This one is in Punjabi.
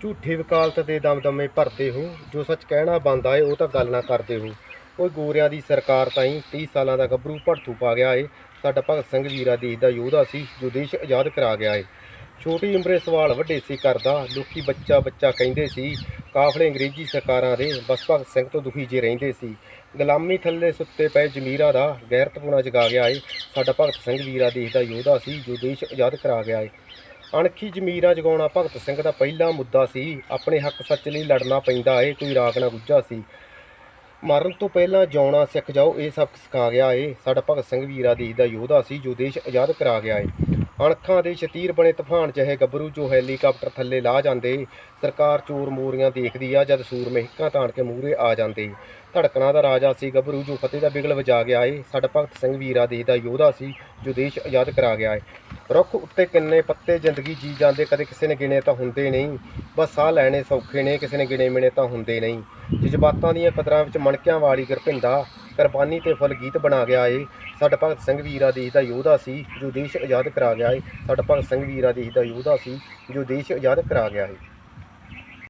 ਝੂਠੇ ਵਕਾਲਤ ਦੇ ਦਮਦਮੇ ਭਰਦੇ ਹੋ, ਜੋ ਸੱਚ ਕਹਿਣਾ ਬੰਦਾ ਏ ਉਹ ਤਾਂ ਗੱਲ ਨਾ ਕਰਦੇ ਹੋ। ਓਏ ਗੋਰਿਆਂ ਦੀ ਸਰਕਾਰ ਤਾਈਂ 30 ਸਾਲਾਂ ਦਾ ਗੱਭਰੂ ਭੜਥੂ ਪਾ ਗਿਆ ਏ। ਸਾਡਾ ਭਗਤ ਸਿੰਘ ਵੀਰਾ ਦੇਸ਼ ਦਾ ਯੋਧਾ ਸੀ, ਜੋ ਦੇਸ਼ ਆਜ਼ਾਦ ਕਰਾ ਗਿਆ ਏ। ਛੋਟੀ ਉਮਰੇ ਸਵਾਲ ਵੱਡੇ ਸੀ ਕਰਦਾ, ਲੋਕੀ ਬੱਚਾ ਬੱਚਾ ਕਹਿੰਦੇ ਸੀ, ਕਾਫਲੇ ਅੰਗਰੇਜ਼ੀ ਸਰਕਾਰਾਂ ਦੇ ਬਸ ਭਗਤ ਸਿੰਘ ਤੋਂ ਦੁਖੀ ਜੇ ਰਹਿੰਦੇ ਸੀ। ਗੁਲਾਮੀ ਥੱਲੇ ਸੁੱਤੇ ਪਏ ਜ਼ਮੀਰਾਂ ਦਾ ਗੈਰਤਪੂਣਾ ਜਗਾ ਗਿਆ ਏ। ਸਾਡਾ ਭਗਤ ਸਿੰਘ ਵੀਰਾ ਦੇਸ਼ ਦਾ ਯੋਧਾ ਸੀ, ਜੋ ਦੇਸ਼ ਆਜ਼ਾਦ ਕਰਾ ਗਿਆ ਏ। ਅਣਖੀ ਜ਼ਮੀਰਾਂ ਜਗਾਉਣਾ ਭਗਤ ਸਿੰਘ ਦਾ ਪਹਿਲਾ ਮੁੱਦਾ ਸੀ। ਆਪਣੇ ਹੱਕ ਸੱਚ ਲਈ ਲੜਨਾ ਪੈਂਦਾ ਏ, ਕੋਈ ਰਾਗ ਨਾ ਗੁੱਝਾ ਸੀ। ਮਰਨ ਤੋਂ ਪਹਿਲਾਂ ਜਿਉਣਾ ਸਿੱਖ ਜਾਓ, ਇਹ ਸਬਕ ਸਿਖਾ ਗਿਆ ਏ। ਸਾਡਾ ਭਗਤ ਸਿੰਘ ਵੀਰਾ ਦੇਸ਼ ਦਾ ਯੋਧਾ ਸੀ, ਜੋ ਦੇਸ਼ ਆਜ਼ਾਦ ਕਰਾ ਗਿਆ ਏ। ਅਣਖਾਂ ਦੇ ਸ਼ਤੀਰ ਬਣੇ ਤੂਫਾਨ ਜਿਹੇ ਗੱਭਰੂ ਜੋ ਹੈਲੀਕਾਪਟਰ ਥੱਲੇ ਲਾ ਜਾਂਦੇ। ਸਰਕਾਰ ਚੋਰ ਮੋਰੀਆਂ ਦੇਖਦੀ ਆ, ਜਦ ਸੂਰ ਮਹਿਕਾਂ ਤਾਣ ਕੇ ਮੂਹਰੇ ਆ ਜਾਂਦੇ। ਧੜਕਣਾ ਦਾ ਰਾਜਾ ਸੀ ਗੱਭਰੂ ਜੋ ਫਤਿਹ ਦਾ ਬਿਗਲ ਵਜਾ ਗਿਆ ਏ। ਸਾਡਾ ਭਗਤ ਸਿੰਘ ਵੀਰਾ ਦੇਸ਼ ਦਾ ਯੋਧਾ ਸੀ, ਜੋ ਦੇਸ਼ ਆਜ਼ਾਦ ਕਰਾ ਗਿਆ ਏ। ਰੁੱਖ ਉੱਤੇ ਕਿੰਨੇ ਪੱਤੇ ਜ਼ਿੰਦਗੀ ਜੀ ਜਾਂਦੇ, ਕਦੇ ਕਿਸੇ ਨੇ ਗਿਣੇ ਤਾਂ ਹੁੰਦੇ ਨਹੀਂ। ਬਸ ਸਾਹ ਲੈਣੇ ਸੌਖੇ ਨੇ, ਕਿਸੇ ਨੇ ਗਿਣੇ ਮਿਣੇ ਤਾਂ ਹੁੰਦੇ ਨਹੀਂ। ਜਜ਼ਬਾਤਾਂ ਦੀਆਂ ਕਦਰਾਂ ਵਿੱਚ ਮਣਕਿਆਂ ਵਾਲੀ ਗੁਰਪਿੰਦਾ ਕੁਰਬਾਨੀ ਤੇ ਫਲ ਗੀਤ ਬਣਾ ਗਿਆ ਏ। ਸਾਡਾ ਭਗਤ ਸਿੰਘ ਵੀਰਾ ਦੇਸ਼ ਦਾ ਯੋਧਾ ਸੀ, ਜੋ ਦੇਸ਼ ਆਜ਼ਾਦ ਕਰਾ ਗਿਆ ਏ। ਸਾਡਾ ਭਗਤ ਸਿੰਘ ਵੀਰਾ ਦੇਸ਼ ਦਾ ਯੋਧਾ ਸੀ, ਜੋ ਦੇਸ਼ ਆਜ਼ਾਦ ਕਰਾ ਗਿਆ ਏ।